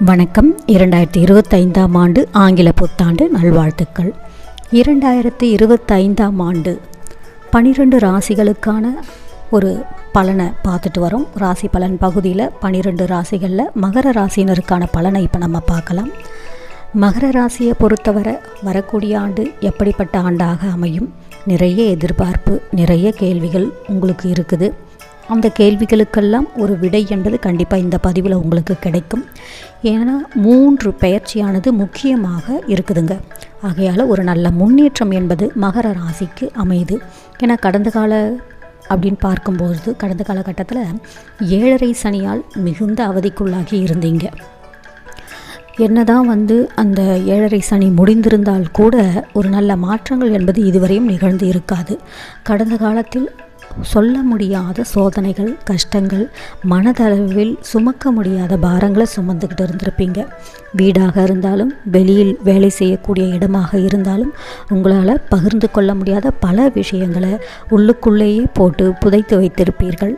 வணக்கம். இரண்டாயிரத்தி இருபத்தைந்தாம் ஆண்டு ஆங்கில புத்தாண்டு நல்வாழ்த்துக்கள். இரண்டாயிரத்தி இருபத்தைந்தாம் ஆண்டு பனிரெண்டு ராசிகளுக்கான ஒரு பலனை பார்த்துட்டு வரோம். ராசி பலன் பகுதியில் பனிரெண்டு ராசிகளில் மகர ராசினருக்கான பலனை இப்போ நம்ம பார்க்கலாம். மகர ராசியை பொறுத்தவரை வரக்கூடிய ஆண்டு எப்படிப்பட்ட ஆண்டாக அமையும்? நிறைய எதிர்பார்ப்பு நிறைய கேள்விகள் உங்களுக்கு இருக்குது. அந்த கேள்விகளுக்கெல்லாம் ஒரு விடை என்பது கண்டிப்பாக இந்த பதிவில் உங்களுக்கு கிடைக்கும். ஏன்னா மூன்று பயிற்சியானது முக்கியமாக இருக்குதுங்க. ஆகையால் ஒரு நல்ல முன்னேற்றம் என்பது மகர ராசிக்கு அமையுது. ஏன்னா கடந்த கால அப்படின்னு பார்க்கும்போது கடந்த காலகட்டத்தில் ஏழரை சனியால் மிகுந்த அவதிக்குள்ளாகி இருந்தீங்க. என்னதான் வந்து அந்த ஏழரை சனி முடிந்திருந்தால் கூட ஒரு நல்ல மாற்றங்கள் என்பது இதுவரையும் நிகழ்ந்து இருக்காது. கடந்த காலத்தில் சொல்ல முடியாத சோதனைகள் கஷ்டங்கள் மனதளவில் சுமக்க முடியாத பாரங்களை சுமந்துக்கிட்டு இருந்திருப்பீங்க. வீடாக இருந்தாலும் வெளியில் வேலை செய்யக்கூடிய இடமாக இருந்தாலும் உங்களால் பகிர்ந்து கொள்ள முடியாத பல விஷயங்களை உள்ளுக்குள்ளேயே போட்டு புதைத்து வைத்திருப்பீர்கள்.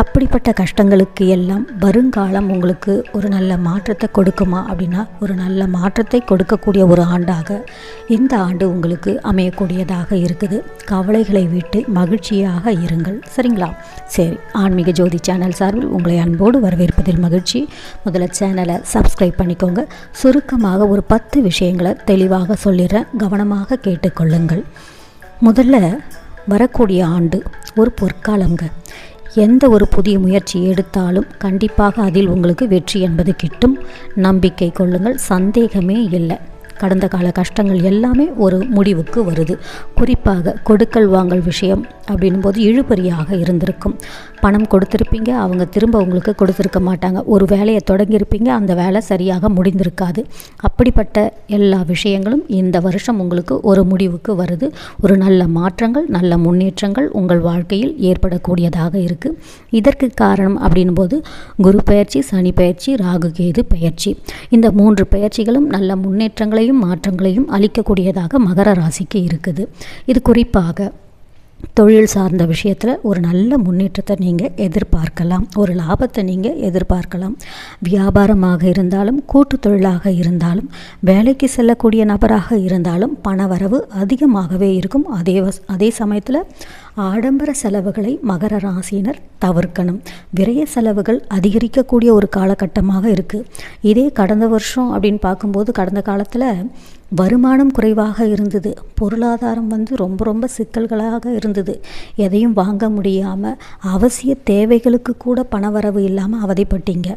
அப்படிப்பட்ட கஷ்டங்களுக்கு எல்லாம் வருங்காலம் உங்களுக்கு ஒரு நல்ல மாற்றத்தை கொடுக்குமா அப்படின்னா ஒரு நல்ல மாற்றத்தை கொடுக்கக்கூடிய ஒரு ஆண்டாக இந்த ஆண்டு உங்களுக்கு அமையக்கூடியதாக இருக்குது. கவலைகளை விட்டு மகிழ்ச்சியாக இருங்கள். சரிங்களா? சரி ஆன்மீக ஜோதி சேனல் சார்பில் உங்களை அன்போடு வரவேற்பதில் மகிழ்ச்சி. முதல்ல சேனலை சப்ஸ்கிரைப் பண்ணிக்கோங்க. சுருக்கமாக ஒரு பத்து விஷயங்களை தெளிவாக சொல்லிடுறேன். கவனமாக கேட்டுக்கொள்ளுங்கள். முதல்ல வரக்கூடிய ஆண்டு ஒரு பொற்காலங்க எந்த ஒரு புதிய முயற்சி எடுத்தாலும் கண்டிப்பாக அதில் உங்களுக்கு வெற்றி என்பது கிட்டும். நம்பிக்கை கொள்ளுங்கள் சந்தேகமே இல்லை. கடந்த கால கஷ்டங்கள் எல்லாமே ஒரு முடிவுக்கு வருது. குறிப்பாக கொடுக்கல் வாங்கல் விஷயம் அப்படின்னும் போது இழுபறியாக இருந்திருக்கும். பணம் கொடுத்துருப்பீங்க அவங்க திரும்ப உங்களுக்கு கொடுத்துருக்க மாட்டாங்க. ஒரு வேலையை தொடங்கியிருப்பீங்க அந்த வேலை சரியாக முடிந்திருக்காது. அப்படிப்பட்ட எல்லா விஷயங்களும் இந்த வருஷம் உங்களுக்கு ஒரு முடிவுக்கு வருது. ஒரு நல்ல மாற்றங்கள் நல்ல முன்னேற்றங்கள் உங்கள் வாழ்க்கையில் ஏற்படக்கூடியதாக இருக்குது இதற்கு காரணம் அப்படின்னும் போது குரு பயிற்சி சனி பயிற்சி ராகு கேது பயிற்சி. இந்த மூன்று பயிற்சிகளும் நல்ல முன்னேற்றங்களையும் மாற்றங்களையும் அளிக்கக்கூடியதாக மகர ராசிக்கு இருக்குது. இது குறிப்பாக தொழில் சார்ந்த விஷயத்தில் ஒரு நல்ல முன்னேற்றத்தை நீங்கள் எதிர்பார்க்கலாம். ஒரு லாபத்தை நீங்கள் எதிர்பார்க்கலாம். வியாபாரமாக இருந்தாலும் கூட்டு தொழிலாக இருந்தாலும் வேலைக்கு செல்லக்கூடிய நபராக இருந்தாலும் பணவரவு அதிகமாகவே இருக்கும். அதே அதே சமயத்தில் ஆடம்பர செலவுகளை மகர ராசியினர் தவிர்க்கணும். விரைய செலவுகள் அதிகரிக்கக்கூடிய ஒரு காலகட்டமாக இருக்குது இதே கடந்த வருஷம் அப்படின்னு பார்க்கும்போது கடந்த காலத்தில் வருமானம் குறைவாக இருந்தது. பொருளாதாரம் வந்து ரொம்ப ரொம்ப சிக்கல்களாக இருந்தது. எதையும் வாங்க முடியாமல் அவசிய தேவைகளுக்கு கூட பணவரவு இல்லாமல் அவதிப்பட்டீங்க.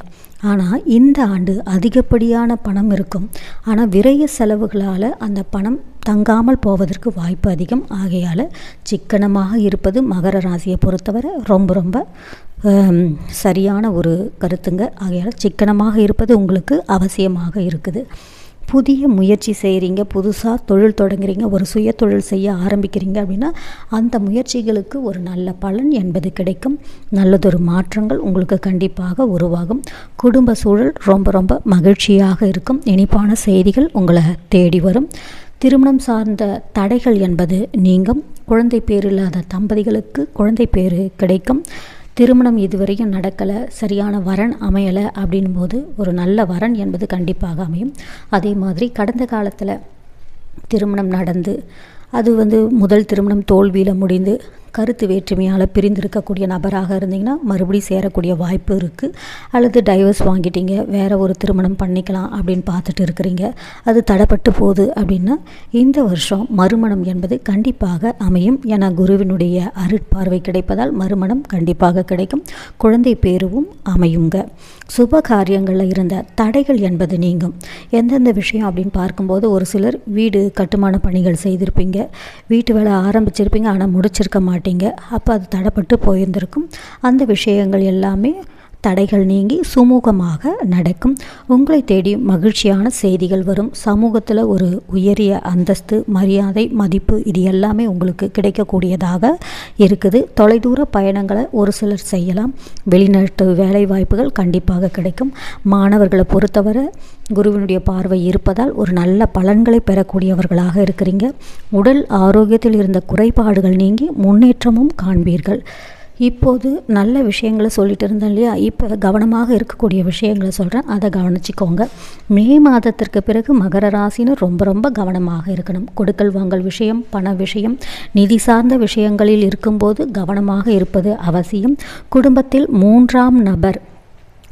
ஆனால் இந்த ஆண்டு அதிகப்படியான பணம் இருக்கும். ஆனால் விரைய செலவுகளால் அந்த பணம் தங்காமல் போவதற்கு வாய்ப்பு அதிகம். ஆகையால் சிக்கனமாக இருப்பது மகர ராசியை பொறுத்தவரை ரொம்ப ரொம்ப சரியான ஒரு கருத்துங்க. ஆகையால் சிக்கனமாக இருப்பது உங்களுக்கு அவசியமாக இருக்குது. புதிய முயற்சி செய்கிறீங்க புதுசாக தொழில் தொடங்குறீங்க ஒரு சுய தொழில் செய்ய ஆரம்பிக்கிறீங்க அப்படின்னா அந்த முயற்சிகளுக்கு ஒரு நல்ல பலன் என்பது கிடைக்கும். நல்லதொரு மாற்றங்கள் உங்களுக்கு கண்டிப்பாக உருவாகும். குடும்ப சூழல் ரொம்ப ரொம்ப மகிழ்ச்சியாக இருக்கும். இனிப்பான செய்திகள் உங்களை தேடி வரும். திருமணம் சார்ந்த தடைகள் என்பது நீங்கும். குழந்தை பேர் இல்லாத தம்பதிகளுக்கு குழந்தை பேர் கிடைக்கும். திருமணம் இதுவரையும் நடக்கலை சரியான வரன் அமையலை அப்படின் போது ஒரு நல்ல வரன் என்பது கண்டிப்பாக அமையும். அதே மாதிரி கடந்த காலத்தில் திருமணம் நடந்து அது வந்து முதல் திருமணம் தோல்வியில் முடிந்து கருத்து வேற்றுமையால் பிரிந்திருக்கக்கூடிய நபராக இருந்தீங்கன்னா மறுபடியும் சேரக்கூடிய வாய்ப்பு இருக்குது அல்லது டைவர்ஸ் வாங்கிட்டீங்க வேறு ஒரு திருமணம் பண்ணிக்கலாம் அப்படின்னு பார்த்துட்டு இருக்கிறீங்க. அது தடைப்பட்டு போகுது அப்படின்னா இந்த வருஷம் மறுமணம் என்பது கண்டிப்பாக அமையும் என குருவினுடைய அருட்பார்வை கிடைப்பதால் மறுமணம் கண்டிப்பாக கிடைக்கும். குழந்தை பேருவும் அமையுங்க. சுப காரியங்களில் இருந்த தடைகள் என்பது நீங்கும். எந்தெந்த விஷயம் அப்படின்னு பார்க்கும்போது ஒரு சிலர் வீடு கட்டுமான பணிகள் செய்திருப்பீங்க. வீட்டு வேலை ஆரம்பிச்சிருப்பீங்க ஆனால் முடிச்சிருக்க மாட்டேன் மாட்டீங்க. அப்போ அது தடைப்பட்டு போயிருந்திருக்கும். அந்த விஷயங்கள் எல்லாமே தடைகள் நீங்கி சுமூகமாக நடக்கும். உங்களை தேடி மகிழ்ச்சியான செய்திகள் வரும். சமூகத்தில் ஒரு உயரிய அந்தஸ்து மரியாதை மதிப்பு இது எல்லாமே உங்களுக்கு கிடைக்கக்கூடியதாக இருக்குது. தொலைதூர பயணங்களை ஒரு சிலர் செய்யலாம். வெளிநாட்டு வேலை வாய்ப்புகள் கண்டிப்பாக கிடைக்கும். மாணவர்களை பொறுத்தவரை குருவினுடைய பார்வை இருப்பதால் ஒரு நல்ல பலன்களை பெறக்கூடியவர்களாக இருக்கிறீங்க. உடல் ஆரோக்கியத்தில் இருந்த குறைபாடுகள் நீங்கி முன்னேற்றமும் காண்பீர்கள். இப்போது நல்ல விஷயங்களை சொல்லிட்டு இருந்தேன் இல்லையா? இப்போ கவனமாக இருக்கக்கூடிய விஷயங்களை சொல்கிறேன் அதை கவனிச்சிக்கோங்க. மே மாதத்திற்கு பிறகு மகர ராசின்னு ரொம்ப ரொம்ப கவனமாக இருக்கணும். கொடுக்கல் வாங்கல் விஷயம் பண விஷயம் நிதி சார்ந்த விஷயங்களில் இருக்கும்போது கவனமாக இருப்பது அவசியம். குடும்பத்தில் மூன்றாம் நபர்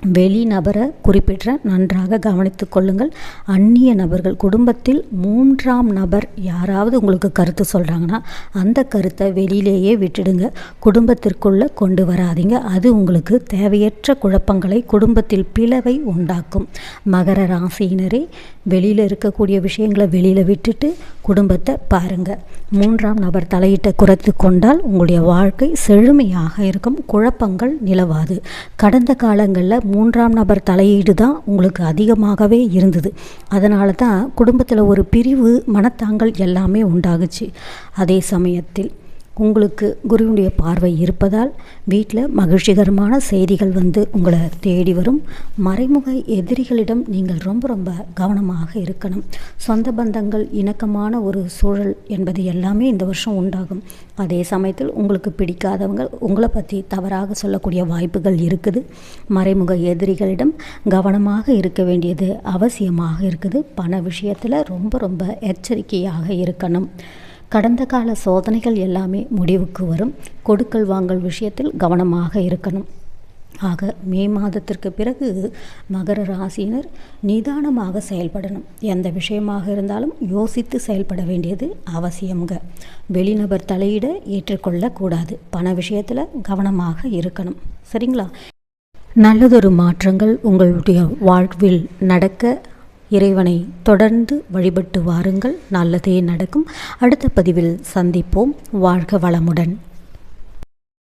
வெளி நபரை குறிப்பிட்ட நன்றாக கவனித்து கொள்ளுங்கள். அந்நிய நபர்கள் குடும்பத்தில் மூன்றாம் நபர் யாராவது உங்களுக்கு கருத்து சொல்கிறாங்கன்னா அந்த கருத்தை வெளியிலேயே விட்டுடுங்க. குடும்பத்திற்குள்ளே கொண்டு வராதீங்க. அது உங்களுக்கு தேவையற்ற குழப்பங்களை குடும்பத்தில் பிளவை உண்டாக்கும். மகர ராசியினரே வெளியில் இருக்கக்கூடிய விஷயங்களை வெளியில் விட்டுட்டு குடும்பத்தை பாருங்கள் மூன்றாம் நபர் தலையிட்ட குறைத்து கொண்டால் உங்களுடைய வாழ்க்கை செழுமையாக இருக்கும் குழப்பங்கள் நிலவாது. கடந்த காலங்களில் மூன்றாம் நபர் தலையீடு தான் உங்களுக்கு அதிகமாகவே இருந்தது. அதனால தான் குடும்பத்தில் ஒரு பிரிவு மனத்தாங்கல் எல்லாமே உண்டாகுச்சு. அதே சமயத்தில் உங்களுக்கு குருவினுடைய பார்வை இருப்பதால் வீட்டில் மகிழ்ச்சிகரமான செய்திகள் வந்து உங்களை தேடி வரும். மறைமுக எதிரிகளிடம் நீங்கள் ரொம்ப ரொம்ப கவனமாக இருக்கணும். சொந்த பந்தங்கள் இணக்கமான ஒரு சூழல் என்பது எல்லாமே இந்த வருஷம் உண்டாகும். அதே சமயத்தில் உங்களுக்கு பிடிக்காதவங்க உங்களை பற்றி தவறாக சொல்லக்கூடிய வாய்ப்புகள் இருக்குது. மறைமுக எதிரிகளிடம் கவனமாக இருக்க வேண்டியது அவசியமாக இருக்குது. பண விஷயத்தில் ரொம்ப ரொம்ப எச்சரிக்கையாக இருக்கணும். கடந்த கால சோதனைகள் எல்லாமே முடிவுக்கு வரும். கொடுக்கல் வாங்கல் விஷயத்தில் கவனமாக இருக்கணும். ஆக மே மாதத்திற்கு பிறகு மகர ராசியினர் நிதானமாக செயல்படணும். எந்த விஷயமாக இருந்தாலும் யோசித்து செயல்பட வேண்டியது அவசியம்ங்க. வெளிநபர் தலையிட ஏற்றுக்கொள்ளக்கூடாது. பண விஷயத்தில் கவனமாக இருக்கணும். சரிங்களா? நல்லதொரு மாற்றங்கள் உங்களுடைய வாழ்வில் நடக்க இறைவனை தொடர்ந்து வழிபட்டு வாருங்கள். நல்லதே நடக்கும். அடுத்த பதிவில் சந்திப்போம். வாழ்க வளமுடன்.